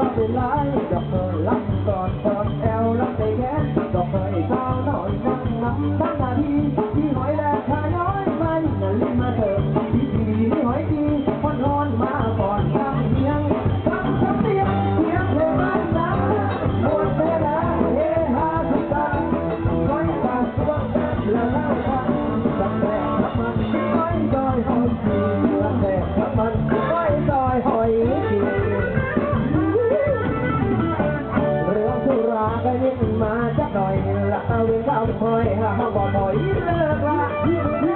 ว่าเป็นไรดอกเคยรักก่อนตอนแอลรักแต่แค่ดอกเคยสาวหน่อยนั่งน้ำตาทีที่หอยแดงขาน้อยไม่นั่นลิมาเถอะ ไปนิดมาจักหน่อยละเอาเวลาเอาคอยห้าห้องบ่อยเลิกละ